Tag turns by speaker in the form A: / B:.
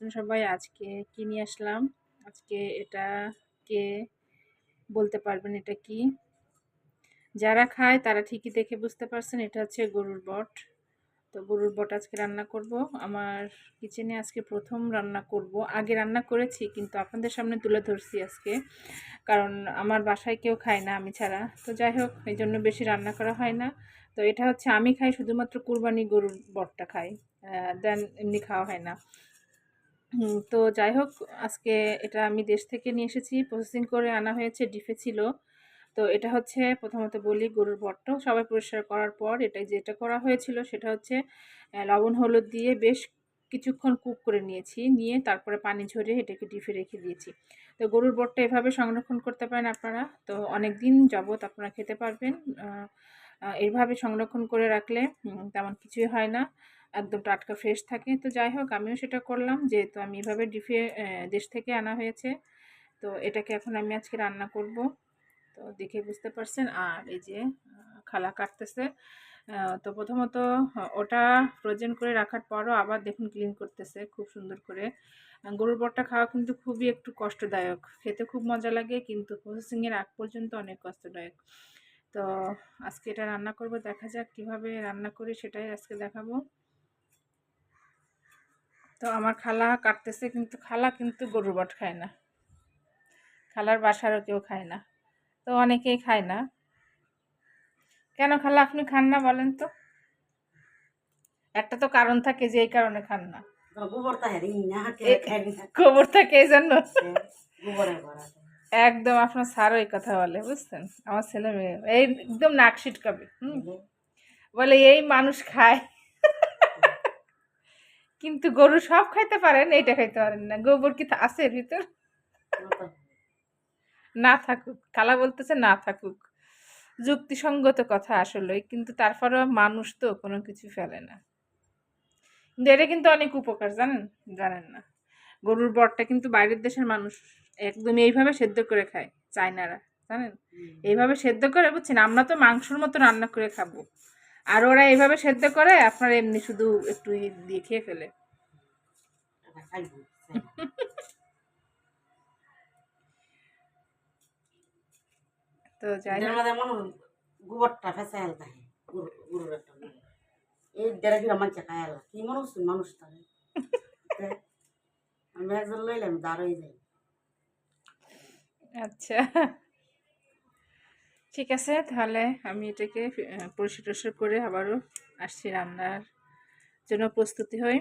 A: সবাই আজকে কি নিয়ে আসলাম? আজকে এটা কে বলতে পারবেন এটা কি? যারা খায় তারা ঠিকই দেখে বুঝতে পারছেন, এটা হচ্ছে গরুর বট। তো গরুর বট আজকে রান্না করব। আমার কিচেনে আজকে প্রথম রান্না করব। আগে রান্না করেছি, কিন্তু আপনাদের সামনে তুলে ধরছি আজকে। কারণ আমার বাসায় কেউ খায় না আমি ছাড়া। তো যাই হোক, এই জন্য বেশি রান্না করা হয় না। তো এটা হচ্ছে আমি খাই, শুধুমাত্র কুরবানি গরুর বটটা খাই। দেন এমনি খাওয়া হয় না। তো যাই হোক, আজকে এটা আমি দেশ থেকে নিয়ে এসেছি। প্রসেসিং করে আনা হয়েছে, ডিফে ছিল। তো এটা হচ্ছে, প্রথমত বলি গরুর বটটা সবাই পরিষ্কার করার পর এটা যেটা করা হয়েছিল সেটা হচ্ছে লবণ, হলুদ দিয়ে বেশ কিছুক্ষণ কুক করে নিয়েছি। নিয়ে তারপরে পানি ঝরিয়ে এটাকে ডিফে রেখে দিয়েছি। তো গরুর বটটা এভাবে সংরক্ষণ করতে পারেন আপনারা। তো অনেক দিন যাবত আপনারা খেতে পারবেন। এইভাবে সংরক্ষণ করে রাখলে তেমন কিছুই হয় না। একদম টাটকা ফ্রেশ থাকে। তো যাই হোক, আমিও সেটা করলাম। যেহেতু আমি এভাবে ডিফে দেশ থেকে আনা হয়েছে, তো এটাকে এখন আমি আজকে রান্না করব। তো দেখে বুঝতে পারছেন। আর এই যে খালা কাটতেছে তো প্রথমত, ওটা ফ্রোজেন করে রাখার পরও আবার দেখুন ক্লিন করতেছে খুব সুন্দর করে। গরুর বটটা খাওয়া কিন্তু খুবই একটু কষ্টদায়ক। খেতে খুব মজা লাগে, কিন্তু প্রসেসিংয়ের আগ পর্যন্ত অনেক কষ্টদায়ক। তো আজকে এটা রান্না করব, দেখা যাক কীভাবে রান্না করি সেটাই আজকে দেখাবো। তো আমার খালা কাটতেছে কিন্তু খালা কিন্তু গরুর বট খায় না। খালার বাসারও কেউ খায় না। তো অনেকেই খায় না। কেন খালা আপনি খান না বলেন তো? একটা তো কারণ থাকে যে এই কারণে খান না।
B: গোবর
A: থাকে এই জন্য। একদম আপনার স্যার ওই কথা বলে বুঝছেন? আমার ছেলে মেয়ে এই একদম নাক সিটকাবে হুম। বলে এই মানুষ খায়। কিন্তু গরু সব খাইতে পারেন এটা খাইতে পারেন না। গোবর কি আছে এর ভিতর? না থাকুক। খালা বলতেছে না থাকুক। যুক্তিসঙ্গত কথা আসলে কিন্তু তারপরেও মানুষ তো কোনো কিছু ফেলে না। কিন্তু এটা কিন্তু অনেক উপকার জানেন? জানেন না। গরুর বরটা কিন্তু বাইরের দেশের মানুষ একদম এইভাবে সেদ্ধ করে খায় চায়নারা জানেন? এইভাবে সেদ্ধ করে বুঝছেন? আমরা তো মাংসর মতো রান্না করে খাব। আর ওরা এইভাবে সেদ্ধ করে আপনার এমনি শুধু একটু দিয়ে খেয়ে ফেলে। তো যাই
B: গোবরটা ফেসে হেল থাকে গরুর একটা গোবর। এই দেড় কিলো মানুষ খায় কি মানুষ মানুষ আমি একজন লইলাম দাঁড়াই যাই
A: আচ্ছা। ঠিক আছে তাহলে আমি এটাকে পরিষ্কার করে আবারও আসছি রান্নার জন্য প্রস্তুতি হই।